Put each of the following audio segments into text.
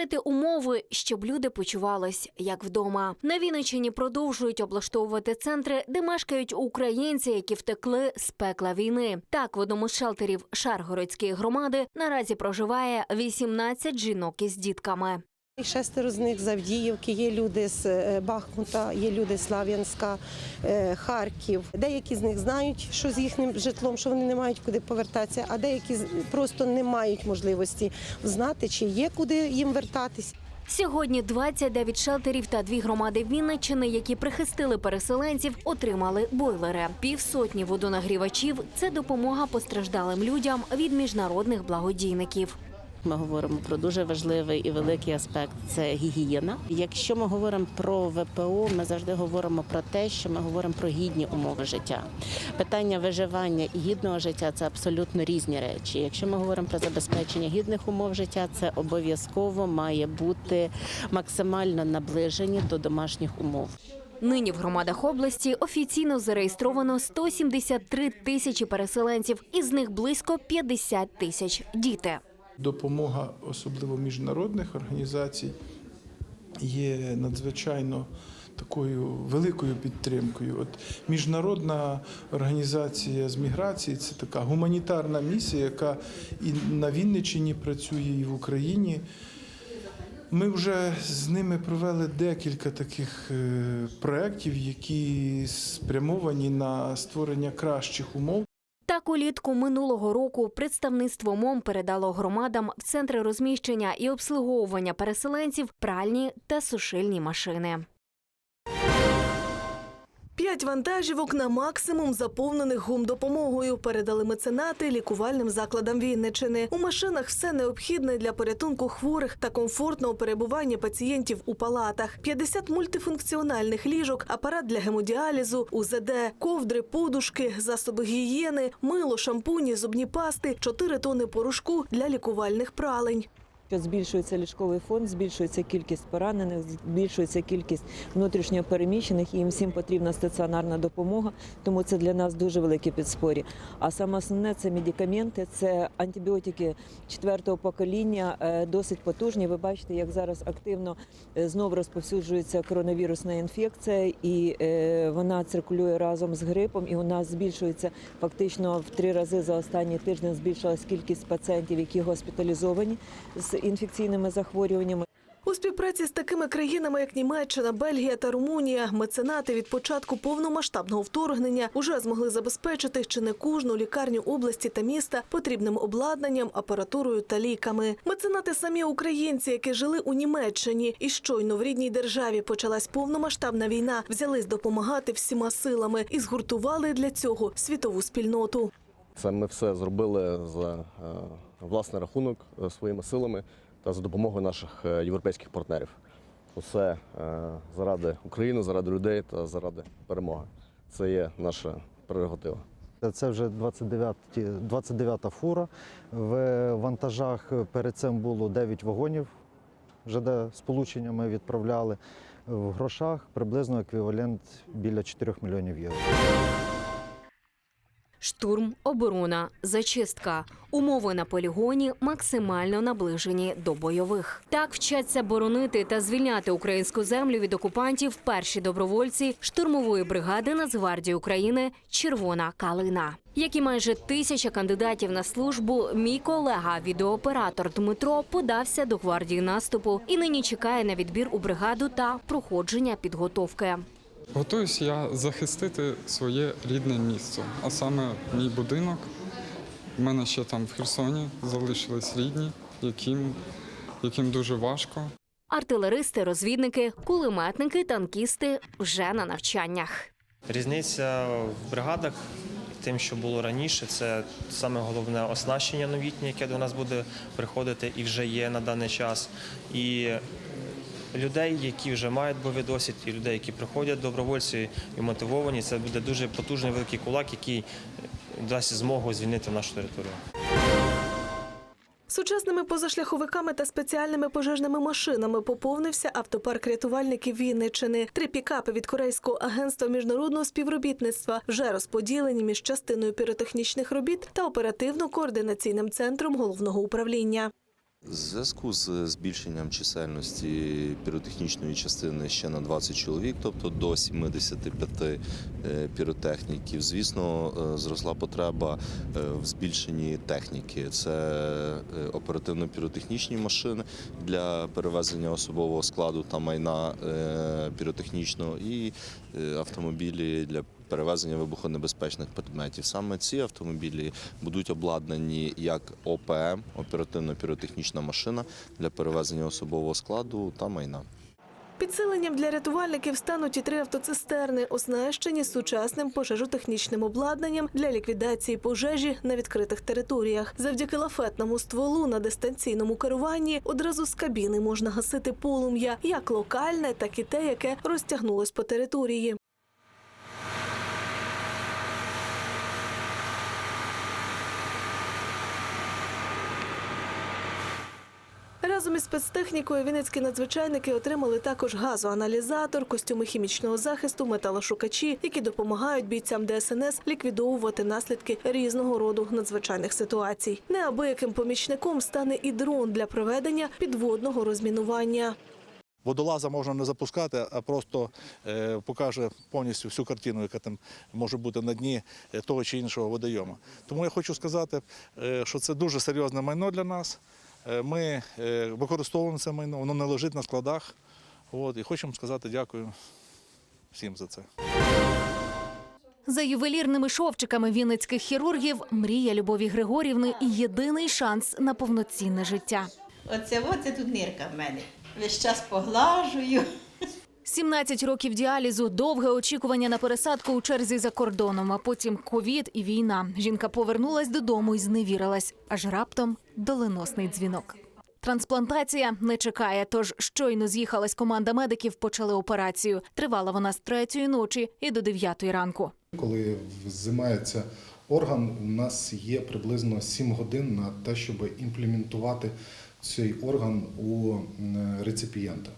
створити умови, щоб люди почувались як вдома. На Вінниччині продовжують облаштовувати центри, де мешкають українці, які втекли з пекла війни. Так, в одному з шелтерів Шаргородської громади наразі проживає 18 жінок із дітками. Шестеро з них з Авдіївки, є люди з е, Бахмута, є люди з Слав'янська, е, Харків. Деякі з них знають, що з їхнім житлом, що вони не мають куди повертатися, а деякі просто не мають можливості знати, чи є куди їм вертатись. Сьогодні 29 шелтерів та дві громади Вінниччини, які прихистили переселенців, отримали бойлери. Півсотні водонагрівачів це допомога постраждалим людям від міжнародних благодійників. Ми говоримо про дуже важливий і великий аспект це гігієна. Якщо ми говоримо про ВПО, ми завжди говоримо про те, що ми говоримо про гідні умови життя. Питання виживання і гідного життя це абсолютно різні речі. Якщо ми говоримо про забезпечення гідних умов життя, це обов'язково має бути максимально наближені до домашніх умов. Нині в громадах області офіційно зареєстровано 173 тисячі переселенців, із них близько 50 тисяч діти. Допомога, особливо міжнародних організацій, є надзвичайно такою великою підтримкою. От міжнародна організація з міграції це така гуманітарна місія, яка і на Вінниччині працює, і в Україні. Ми вже з ними провели декілька таких е, проєктів, які спрямовані на створення кращих умов Так улітку минулого року представництво МОМ передало громадам в центри розміщення і обслуговування переселенців пральні та сушильні машини. П'ять вантажівок на максимум заповнених гумдопомогою передали меценати лікувальним закладам Вінничини. У машинах все необхідне для порятунку хворих та комфортного перебування пацієнтів у палатах. 50 мультифункціональних ліжок, апарат для гемодіалізу, УЗД, ковдри, подушки, засоби гігієни, мило, шампуні, зубні пасти, 4 тони порошку для лікувальних пралень. Що збільшується ліжковий фонд, збільшується кількість поранених, збільшується кількість внутрішньо переміщених, і їм всім потрібна стаціонарна допомога, тому це для нас дуже велике підспорі. А саме основне це медикаменти, це антибіотики четвертого покоління, е, досить потужні. Ви бачите, як зараз активно е, знов розповсюджується коронавірусна інфекція, і е, вона циркулює разом з грипом. І у нас збільшується фактично в три рази за останній тиждень збільшилась кількість пацієнтів, які госпіталізовані з інфекційними захворюваннями. У співпраці з такими країнами, як Німеччина, Бельгія та Румунія, меценати від початку повномасштабного вторгнення уже змогли забезпечити чи не кожну лікарню області та міста потрібним обладнанням, апаратурою та ліками. Меценати самі українці, які жили у Німеччині, і щойно в рідній державі почалась повномасштабна війна, взялись допомагати всіма силами і згуртували для цього світову спільноту. Це ми все зробили за е, власний рахунок е, своїми силами та за допомогою наших е, європейських партнерів. Усе е, заради України, заради людей та заради перемоги. Це є наша прерогатива. Це вже 29, 29-та фура. В вантажах перед цим було 9 вагонів. ЖД сполучення ми відправляли. В грошах приблизно еквівалент біля 4 мільйонів євро. Штурм, оборона, зачистка. Умови на полігоні максимально наближені до бойових. Так вчаться боронити та звільняти українську землю від окупантів перші добровольці штурмової бригади Нацгвардії України Червона калина. Як і майже тисяча кандидатів на службу, мій колега, відеооператор Дмитро, подався до гвардії наступу і нині чекає на відбір у бригаду та проходження підготовки. Готуюсь я захистити своє рідне місце, а саме мій будинок. У мене ще там в Херсоні залишились рідні, яким, яким дуже важко. Артилеристи, розвідники, кулеметники, танкісти вже на навчаннях. Різниця в бригадах тим, що було раніше, це саме головне оснащення новітнє, яке до нас буде приходити і вже є на даний час. І людей, які вже мають бойовий досвід, і людей, які приходять добровольці і мотивовані, це буде дуже потужний великий кулак, який дасть змогу звільнити нашу територію. Сучасними позашляховиками та спеціальними пожежними машинами поповнився автопарк рятувальників Вінничини. Три пікапи від Корейського агентства міжнародного співробітництва вже розподілені між частиною піротехнічних робіт та оперативно-координаційним центром головного управління. В зв'язку з збільшенням чисельності піротехнічної частини ще на 20 чоловік, тобто до 75 е, піротехніків, звісно, е, зросла потреба е, в збільшенні техніки. Це оперативно-піротехнічні машини для перевезення особового складу та майна піротехнічного і автомобілі для перевезення вибухонебезпечних предметів. Саме ці автомобілі будуть обладнані як ОПМ, оперативно-піротехнічна машина для перевезення особового складу та майна. Підсиленням для рятувальників стануть і три автоцистерни, оснащені сучасним пожежотехнічним обладнанням для ліквідації пожежі на відкритих територіях. Завдяки лафетному стволу на дистанційному керуванні одразу з кабіни можна гасити полум'я, як локальне, так і те, яке розтягнулось по території. Разом із спецтехнікою вінницькі надзвичайники отримали також газоаналізатор, костюми хімічного захисту, металошукачі, які допомагають бійцям ДСНС ліквідовувати наслідки різного роду надзвичайних ситуацій. Неабияким помічником стане і дрон для проведення підводного розмінування. Водолаза можна не запускати, а просто е, покаже повністю всю картину, яка там може бути на дні е, того чи іншого водойому. Тому я хочу сказати, е, що це дуже серйозне майно для нас. Е, Ми е, використовуємо це майно, воно не лежить на складах. От, і хочемо сказати дякую всім за це. За ювелірними шовчиками вінницьких хірургів мрія Любові Григорівни і єдиний шанс на повноцінне життя. Оце, оце тут нирка в мене. Весь час поглажую. 17 років діалізу, довге очікування на пересадку у черзі за кордоном, а потім ковід і війна. Жінка повернулась додому і зневірилась, аж раптом доленосний дзвінок. Трансплантація не чекає, тож щойно з'їхалась команда медиків, почали операцію. Тривала вона з третьої ночі і до дев'ятої ранку. Коли взимається орган, у нас є приблизно 7 годин на те, щоб імплементувати цей орган у реципієнта.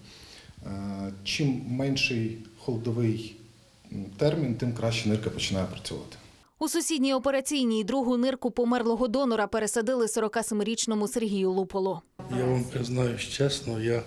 Е, Чим менший холодовий м, термін, тим краще нирка починає працювати. У сусідній операційній другу нирку померлого донора пересадили 47-річному Сергію Луполу. Я вам признаюсь чесно, я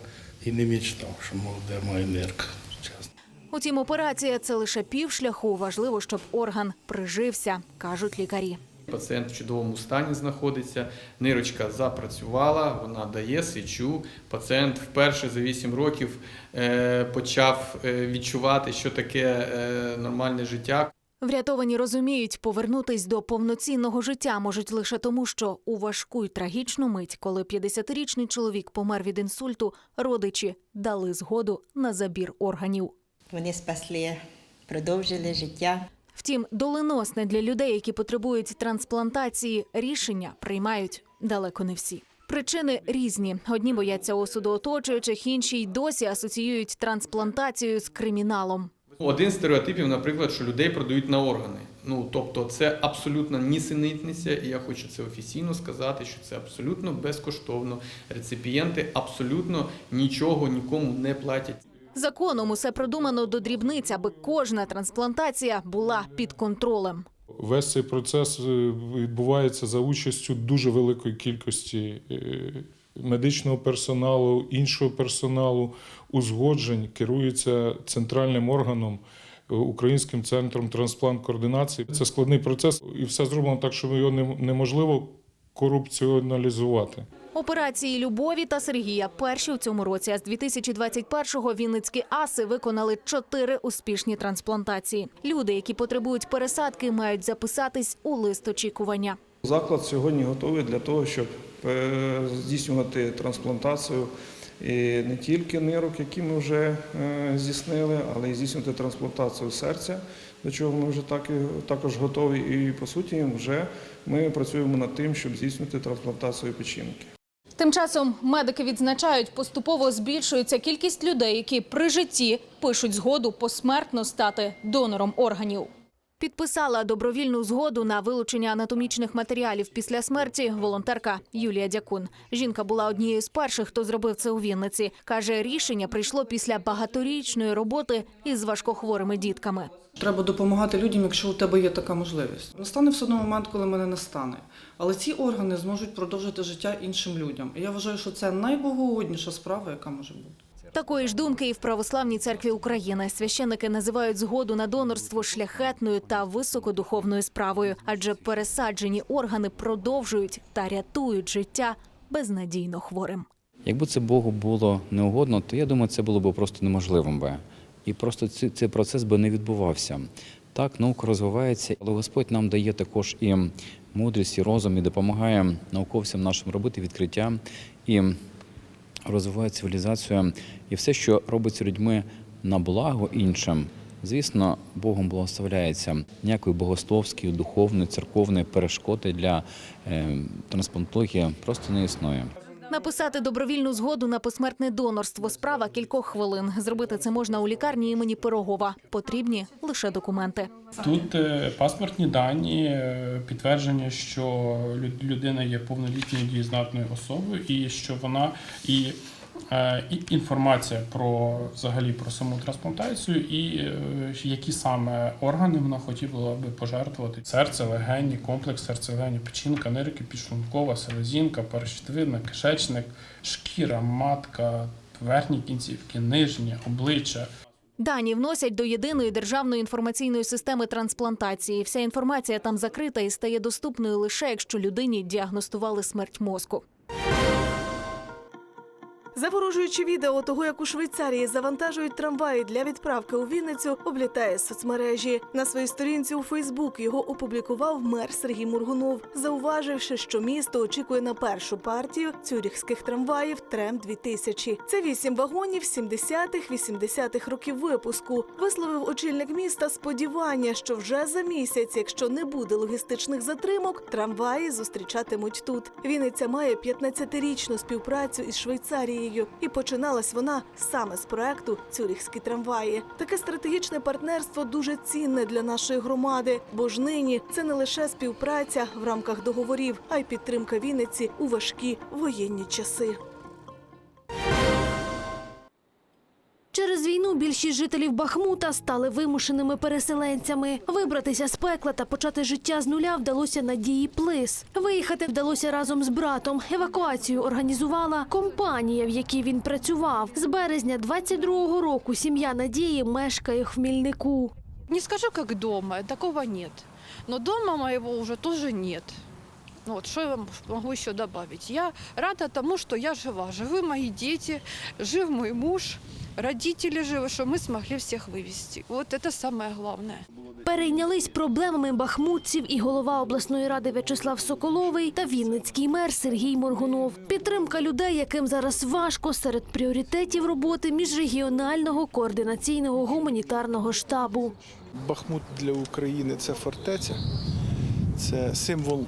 і не мічтав, що молоде має нирка. Чесно. Утім, операція це лише півшляху. Важливо, щоб орган прижився, кажуть лікарі. Пацієнт в чудовому стані знаходиться, нирочка запрацювала, вона дає сечу. Пацієнт вперше за 8 років е, почав е, відчувати, що таке е, нормальне життя. Врятовані розуміють, повернутись до повноцінного життя можуть лише тому, що у важку й трагічну мить, коли 50-річний чоловік помер від інсульту, родичі дали згоду на забір органів. Вони спасли, продовжили життя. Втім, доленосне для людей, які потребують трансплантації, рішення приймають далеко не всі. Причини різні. Одні бояться осуду оточуючих, інші й досі асоціюють трансплантацію з криміналом. Один з стереотипів, наприклад, що людей продають на органи. Ну тобто, це абсолютно нісенітниця, і я хочу це офіційно сказати, що це абсолютно безкоштовно. Реципієнти абсолютно нічого нікому не платять. Законом усе продумано до дрібниць, аби кожна трансплантація була під контролем. Весь цей процес е, відбувається за участю дуже великої кількості е, медичного персоналу, іншого персоналу, узгоджень, керується центральним органом. е, Українським центром трансплант координації це складний процес, і все зроблено так, що його неможливо корупціоналізувати. Операції Любові та Сергія перші у цьому році. А з 2021-го вінницькі аси виконали чотири успішні трансплантації. Люди, які потребують пересадки, мають записатись у лист очікування. Заклад сьогодні готовий для того, щоб е, здійснювати трансплантацію і не тільки нирок, які ми вже е, здійснили, але й здійснювати трансплантацію серця, до чого ми вже так і також готові. І по суті, вже ми працюємо над тим, щоб здійснювати трансплантацію печінки. Тим часом медики відзначають, поступово збільшується кількість людей, які при житті пишуть згоду посмертно стати донором органів. Підписала добровільну згоду на вилучення анатомічних матеріалів після смерті волонтерка Юлія Дякун. Жінка була однією з перших, хто зробив це у Вінниці. Каже, рішення прийшло після багаторічної роботи із важкохворими дітками. Треба допомагати людям, якщо у тебе є така можливість. Настане все одно момент, коли мене не стане. Але ці органи зможуть продовжити життя іншим людям. І я вважаю, що це найблагогодніша справа, яка може бути. Такої ж думки і в Православній церкві України священники називають згоду на донорство шляхетною та високодуховною справою, адже пересаджені органи продовжують та рятують життя безнадійно хворим. Якби це Богу було неугодно, то я думаю, це було б просто неможливим би. І просто цей, цей процес би не відбувався. Так, наука розвивається, але Господь нам дає також і мудрість, і розум, і допомагає науковцям нашим робити відкриття і розвиває цивілізацію. І все, що робиться людьми на благо іншим, звісно, Богом благословляється. Ніякої богословської, духовної, церковної перешкоди для е, трансплантології просто не існує. Написати добровільну згоду на посмертне донорство справа кількох хвилин. Зробити це можна у лікарні імені Пирогова. Потрібні лише документи. Тут е, паспортні дані, е, підтвердження, що лю- людина є повнолітньою дієздатною особою, і що вона і інформація про взагалі про саму трансплантацію, і е, які саме органи вона хотіла би пожертвувати: серце, легені, комплекс серце, легені, печінка, нирки, підшлункова, селезінка, перещитовидна, кишечник, шкіра, матка, верхні кінцівки, нижні, обличчя. Дані вносять до єдиної державної інформаційної системи трансплантації. Вся інформація там закрита і стає доступною лише якщо людині діагностували смерть мозку. Заворожуючи відео того, як у Швейцарії завантажують трамваї для відправки у Вінницю, облітає соцмережі. На своїй сторінці у Фейсбук його опублікував мер Сергій Мургунов, зауваживши, що місто очікує на першу партію цюріхських трамваїв Трем 2000 Це вісім вагонів 70-х-80-х років випуску. Висловив очільник міста сподівання, що вже за місяць, якщо не буде логістичних затримок, трамваї зустрічатимуть тут. Вінниця має 15-річну співпрацю із Швейцарією, і починалась вона саме з проекту Цюріхські трамваї. Таке стратегічне партнерство дуже цінне для нашої громади, бо ж нині це не лише співпраця в рамках договорів, а й підтримка Вінниці у важкі воєнні часи. Через війну більшість жителів Бахмута стали вимушеними переселенцями. Вибратися з пекла та почати життя з нуля вдалося Надії Плис. Виїхати вдалося разом з братом. Евакуацію організувала компанія, в якій він працював. З березня 22-го року сім'я Надії мешкає в Хмільнику. Не скажу, как дома, такого нет. Но дома моего уже тоже нет. Ну Вот, что я вам могу еще добавить? Я рада тому, что я жива. Живы мои дети, жив мой муж, родители живы, что мы смогли всех вывести. Вот это самое главное. Перейнялись проблемами бахмутців і голова обласної ради В'ячеслав Соколовий та вінницький мер Сергій Моргунов. Підтримка людей, яким зараз важко, серед пріоритетів роботи міжрегіонального координаційного гуманітарного штабу. Бахмут для України це фортеця, це символ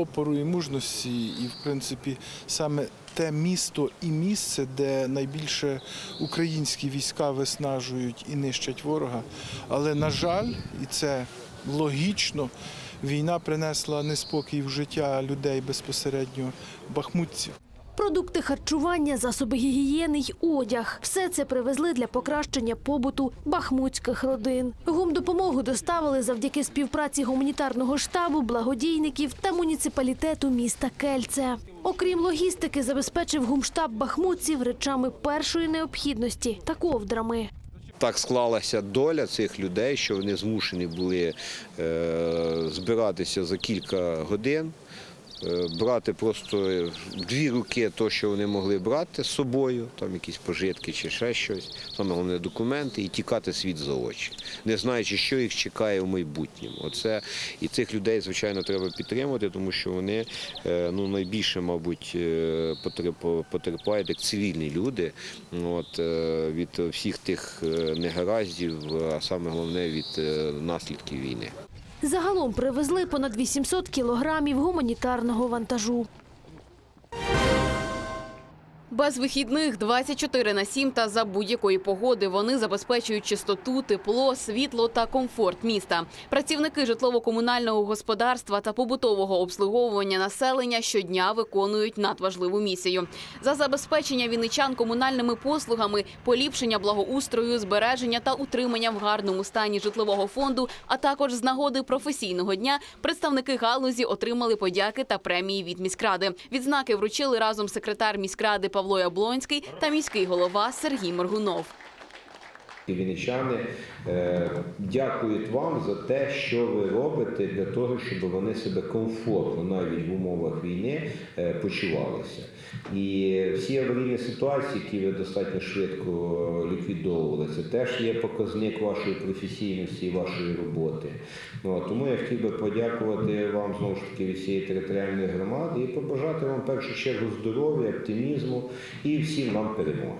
опору і мужності, і, в принципі, саме те місто і місце, де найбільше українські війська виснажують і нищать ворога. Але, на жаль, і це логічно, війна принесла неспокій в життя людей безпосередньо бахмутців. Продукти харчування, засоби гігієни й одяг все це привезли для покращення побуту бахмутських родин. Гумдопомогу доставили завдяки співпраці гуманітарного штабу, благодійників та муніципалітету міста Кельце. Окрім логістики, забезпечив гумштаб бахмутців речами першої необхідності та ковдрами. Так склалася доля цих людей, що вони змушені були е, збиратися за кілька годин, брати просто дві руки те, що вони могли брати з собою, там якісь пожитки чи ще щось, саме головне документи, і тікати світ за очі, не знаючи, що їх чекає в майбутньому. Оце і цих людей, звичайно, треба підтримувати, тому що вони е, ну, найбільше, мабуть, е, потерпають як цивільні люди от, е, від всіх тих е, негараздів, а саме головне від е, наслідків війни. Загалом привезли понад 800 кілограмів гуманітарного вантажу. Без вихідних 24 на 7 та за будь-якої погоди вони забезпечують чистоту, тепло, світло та комфорт міста. Працівники житлово-комунального господарства та побутового обслуговування населення щодня виконують надважливу місію. За забезпечення вінничан комунальними послугами, поліпшення благоустрою, збереження та утримання в гарному стані житлового фонду, а також з нагоди професійного дня представники галузі отримали подяки та премії від міськради. Відзнаки вручили разом секретар міськради Павло Яблонський та міський голова Сергій Моргунов. Вінничани е, дякують вам за те, що ви робите для того, щоб вони себе комфортно навіть в умовах війни е, почувалися. І всі аварійні ситуації, які ви достатньо швидко ліквідовували, це теж є показник вашої професійності і вашої роботи. Ну, тому я хотів би подякувати вам знову ж таки від всієї територіальної громади і побажати вам в першу чергу здоров'я, оптимізму і всім вам перемоги.